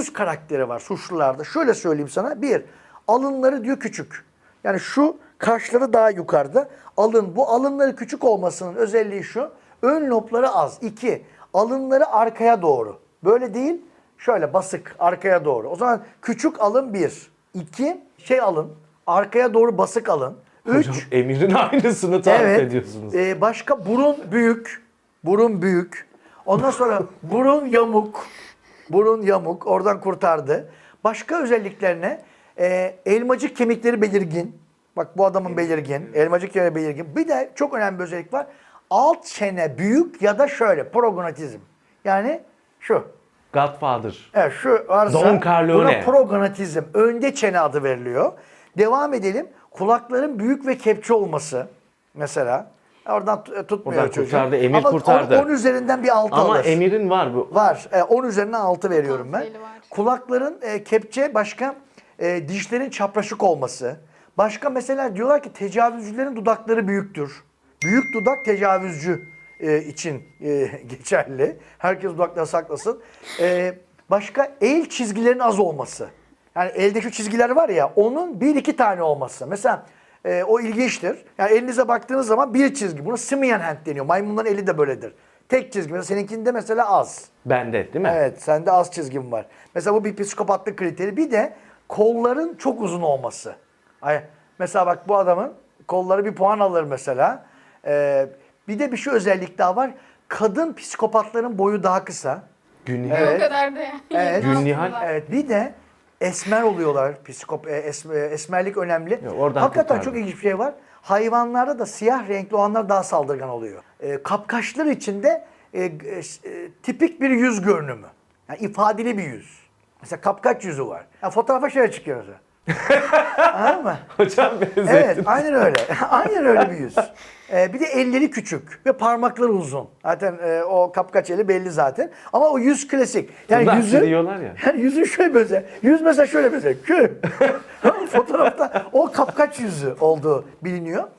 yüz karakteri var suçlularda. Şöyle söyleyeyim sana. Bir, alınları diyor küçük. Yani şu kaşları daha yukarıda. Alın, bu alınları küçük olmasının özelliği şu. Ön lobları az. İki, alınları arkaya doğru. Böyle değil, şöyle basık arkaya doğru. O zaman küçük alın bir. İki, şey alın, arkaya doğru basık alın. Üç, Hocam Emir'in aynısını tarif Evet. ediyorsunuz. Ee, başka burun büyük. Burun büyük. Ondan sonra burun yamuk. Burun yamuk. Oradan kurtardı. Başka özelliklerine e, elmacık kemikleri belirgin. Bak bu adamın belirgin. Elmacık kemikleri belirgin. Bir de çok önemli bir özellik var. Alt çene büyük ya da şöyle progonatizm. Yani şu. Godfather. Evet şu varsa Don Corleone. buna progonatizm, önde çene adı veriliyor. Devam edelim. Kulakların büyük ve kepçe olması mesela. Oradan t- tutmuyor Oradan çocuk. kurtardı, Emir Ama kurtardı. 10 üzerinden bir 6 Ama alır. Emir'in var bu. Var. 10 üzerinden 6 veriyorum ben. Var. Kulakların e, kepçe başka e, dişlerin çapraşık olması. Başka mesela diyorlar ki tecavüzcülerin dudakları büyüktür. Büyük dudak tecavüzcü e, için e, geçerli. Herkes dudakları saklasın. E, başka el çizgilerin az olması. Yani elde şu çizgiler var ya onun bir iki tane olması. Mesela e, o ilginçtir. Yani elinize baktığınız zaman bir çizgi. Buna simian hand deniyor. Maymunların eli de böyledir. Tek çizgi. Mesela seninkinde mesela az. Bende değil mi? Evet, sende az çizgin var. Mesela bu bir psikopatlık kriteri. Bir de kolların çok uzun olması. Ay, mesela bak bu adamın kolları bir puan alır mesela. Ee, bir de bir şu özellik daha var. Kadın psikopatların boyu daha kısa. Günlük. Evet. O kadar da yani. Evet. Gülnihal. Evet, bir de esmer oluyorlar. Psikop e, esme- esmerlik önemli. Oradan Hakikaten kurtardım. çok ilginç bir şey var. Hayvanlarda da siyah renkli olanlar daha saldırgan oluyor. E, kapkaçlar içinde e, e, e, tipik bir yüz görünümü. Yani ifadeli bir yüz. Mesela kapkaç yüzü var. Yani fotoğrafa şöyle çıkıyor mesela. Anladın mı? Hocam benzettim. Evet, aynen öyle. aynen öyle bir yüz. Ee, bir de elleri küçük ve parmakları uzun. Zaten e, o kapkaç eli belli zaten. Ama o yüz klasik. Yani Tırnak yüzün, siliyorlar ya. Yani yüzün şöyle böyle. Yüz mesela şöyle böyle. Kü. Fotoğrafta o kapkaç yüzü olduğu biliniyor.